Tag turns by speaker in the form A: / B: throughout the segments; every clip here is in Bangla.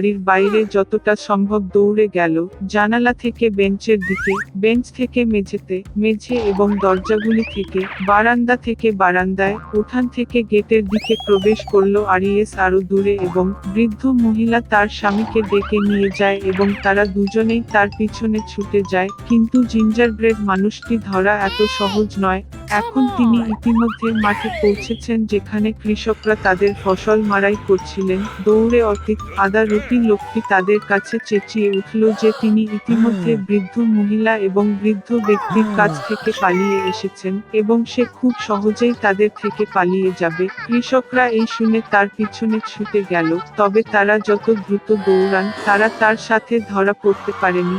A: বাড়ির বাইরে যতটা সম্ভব দৌড়ে গেল, জানালা থেকে বেঞ্চের দিকে, বেঞ্চ থেকে মেঝেতে, মেঝে এবং দরজাগুলি থেকে, বারান্দা থেকে বারান্দায়, উঠান থেকে গেটের দিকে প্রবেশ করল আরিয়েস আরও দূরে এবং বৃদ্ধ মহিলা তার স্বামীকে ডেকে নিয়ে যায় এবং তারা দুজনেই তার পিছনে ছুটে যায়, কিন্তু জিঞ্জার ব্রেড মানুষটি ধরা এত সহজ নয়, এখন তিনি ইতিমধ্যে মাঠে পৌঁছেছেন যেখানে কৃষকরা তাদের ফসল মারাই করছিলেন, দৌড়ে অতীত আদা রুটি লোকটি তাদের কাছে চেঁচিয়ে উঠল যে তিনি ইতিমধ্যে বৃদ্ধ মহিলা এবং বৃদ্ধ ব্যক্তির কাছ থেকে পালিয়ে এসেছেন এবং সে খুব সহজেই তাদের থেকে পালিয়ে যাবে। কৃষকরা এই শুনে তার পিছনে ছুটে গেল তবে তারা যত দ্রুত দৌড়ান তারা তার সাথে ধরা পড়তে পারেনি।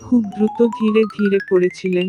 A: খুব দ্রুত ধীরে ধীরে পড়েছিলেন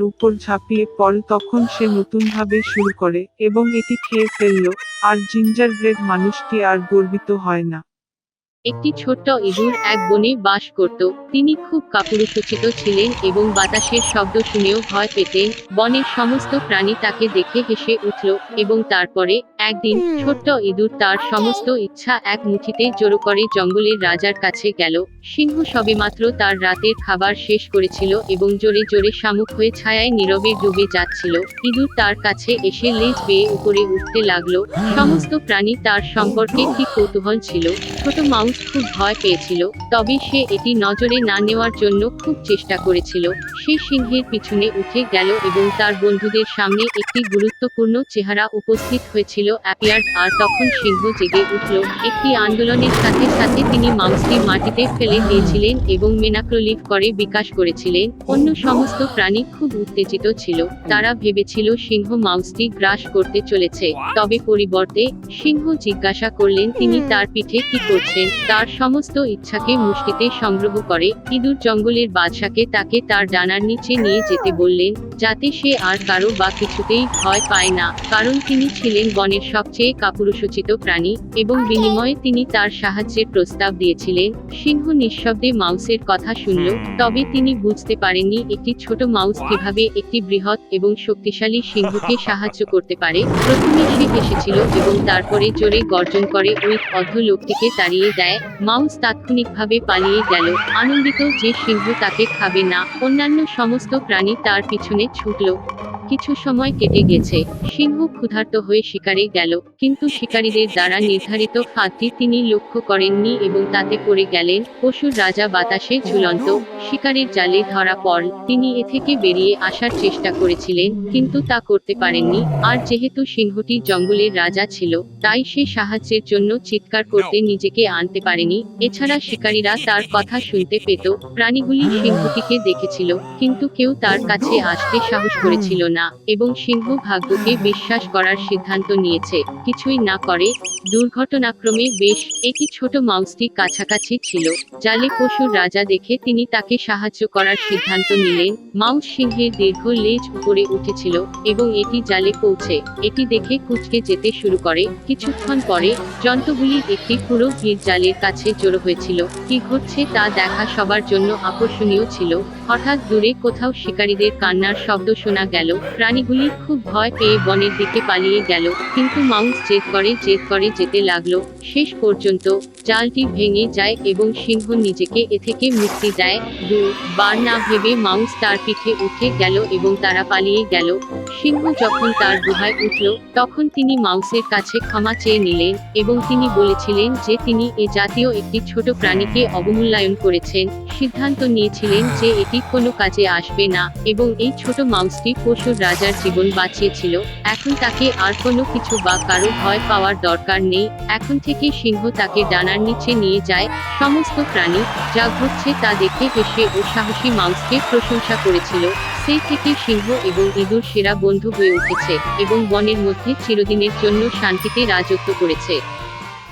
A: উপর ঝাঁপিয়ে পড়ে তখন সে নতুনভাবে শুরু করে, এবং এটি খেয়ে ফেলল, আর জিঞ্জার ব্রেড মানুষটি আর গর্বিত হয় না।
B: একটি ছোট্ট ইঁদুর এক বনে বাস করত। তিনি খুব কাপুরুষোচিত ছিলেন এবং বাতাসের শব্দ শুনেও ভয় পেতেন। বনের সমস্ত প্রাণী তাকে দেখে হেসে উঠল এবং তারপরে একদিন ছোট্ট ইঁদুর তার সমস্ত ইচ্ছা এক মুঠিতে জড়ো করে জঙ্গলের রাজার কাছে গেল। সিংহ সবেমাত্র তার রাতের খাবার শেষ করেছিল এবং জোরে জোরে শামুক হয়ে ছায়ায় নীরবে ডুবে যাচ্ছিল। ইঁদুর তার কাছে এসে লেজ বেয়ে উপরে উঠতে লাগল। সমস্ত প্রাণী তার সম্পর্কে কি কৌতূহল ছিল? ছোট মাউস খুব ভয় পেয়েছিল তবে সে এটি নজরে না নেওয়ার জন্য খুব চেষ্টা করেছিল। সে সিংহের পিছনে উঠে গেল এবং তার বন্ধুদের সামনে একটি গুরুত্বপূর্ণ চেহারা উপস্থিত হয়েছিল অ্যাপিয়ার্ড আর তখন সিংহ জেগে উঠল। একটি আন্দোলনের সাথে সাথে তিনি মাউসটি মাটিতে ফেলে দিয়েছিলেন এবং মেনাক্রোলিভ করে বিকাশ করেছিলেন। অন্য সমস্ত প্রাণী খুব উত্তেজিত ছিল। তারা ভেবেছিল সিংহ মাউসটি গ্রাস করতে চলেছে। তবে পরিবর্তে সিংহ জিজ্ঞাসা করলেন তিনি তার পিঠে কি করছেন? তার সমস্ত ইচ্ছাকে মুষ্টিতে সংগ্রহ করে। ইঁদুর জঙ্গলের বাদশাকে তাকে তার ডানার নিচে নিয়ে যেতে বললেন যাতে সে আর কারও বা কিছুতেই ভয় পায় না। কারণ তিনি ছিলেন বনের সবচেয়ে কাপুরুষোচিত প্রাণী এবং বিনিময়ে তিনি তার সাহায্যের প্রস্তাব দিয়েছিলেন। সিংহ নিঃশব্দে মাউসের কথা শুনল তবে তিনি বুঝতে পারেননি একটি ছোট মাউস কীভাবে একটি বৃহৎ এবং শক্তিশালী সিংহকে সাহায্য করতে পারে। প্রথমে সে হেসেছিল এবং তারপরে জোরে গর্জন করে ওই অর্ধ লোকটিকে তাড়িয়ে দেয়। মাউস তাৎক্ষণিকভাবে পালিয়ে গেল। আনন্দিত যে সিংহ তাকে খাবে না, অন্যান্য সমস্ত প্রাণী তার পিছনে ছুটল। কিছু সময় কেটে গেছে। সিংহ ক্ষুধার্ত হয়ে শিকারে গেল, কিন্তু শিকারীদের দ্বারা নির্ধারিত ফাঁদটি তিনি লক্ষ্য করেননি এবং তাতে পড়ে গেলেন, পশুর রাজা বাতাসে ঝুলন্ত, শিকারের জালে ধরা পড়ল। তিনি এ থেকে বেরিয়ে আসার চেষ্টা করেছিলেন, কিন্তু তা করতে পারেননি। আর যেহেতু সিংহটি জঙ্গলের রাজা ছিল, তাই সে সাহায্যের জন্য চিৎকার করতে নিজেকে আনতে পারেনি। এছাড়া শিকারীরা তার কথা শুনতে পেত। প্রাণীগুলি সিংহটিকে দেখেছিল, কিন্তু কেউ তার কাছে আসতে সাহস করেছিল না। এবং সিংহ ভাগ্যকে বিশ্বাস করার সিদ্ধান্ত নিয়েছে। কিছুই না করে, দুর্ঘটনাক্রমে বেশ, একটি ছোট মাউসটি কাছাকাছি ছিল, জালে পশুর রাজা দেখে তিনি তাকে সাহায্য করার সিদ্ধান্ত নিলেন। মাউস সিংহের দীর্ঘ লেজ উপরে উঠেছিল, এবং এটি জালে পৌঁছে, এটি দেখে কুচকে যেতে শুরু করে। কিছুক্ষণ পরে, যন্ত্রগুলি একটি পুরো ভিড় জালের কাছে জড়ো হয়েছিল। কি ঘটছে তা দেখা সবার জন্য আকর্ষণীয় ছিল। হঠাৎ দূরে কোথাও শিকারীদের কান্নার শব্দ শোনা গেল। প্রাণীগুলি খুব ভয় পেয়ে বনের দিকে পালিয়ে গেল, কিন্তু মাউস চেক করে চেক করে যেতে লাগল, শেষ পর্যন্ত জালটি ভেঙে যায় এবং সিংহ নিজেকে এ থেকে মুক্তি দেয়। দু, বার না ভেবে মাউস তার পিঠে উঠে গেল এবং তারা পালিয়ে গেল। সিংহ যখন তার গুহায় উঠল, তখন তিনি মাউসের কাছে ক্ষমা চেয়ে নিলেন এবং তিনি বলেছিলেন যে তিনি এ জাতীয় একটি ছোট প্রাণীকে অবমূল্যায়ন করেছেন। সিদ্ধান্ত নিয়েছিলেন যে এটি কোনো কাজে আসবে না এবং এই ছোট মাউসটি পশুর রাজার জীবন বাঁচিয়েছিল। এখন তাকে আর কোনো কিছু বা কারও ভয় পাওয়ার দরকার নেই। এখন থেকে সিংহ তাকে ডানার নিচে নিয়ে যায়, সমস্ত প্রাণী যা ঘটছে তা দেখে হেসে ও সাহসী মাউসকে প্রশংসা করেছিল। সেই থেকে সিংহ এবং ইঁদুর সেরা বন্ধু হয়ে উঠেছে এবং বনের মধ্যে চিরদিনের জন্য শান্তিতে রাজত্ব করেছে।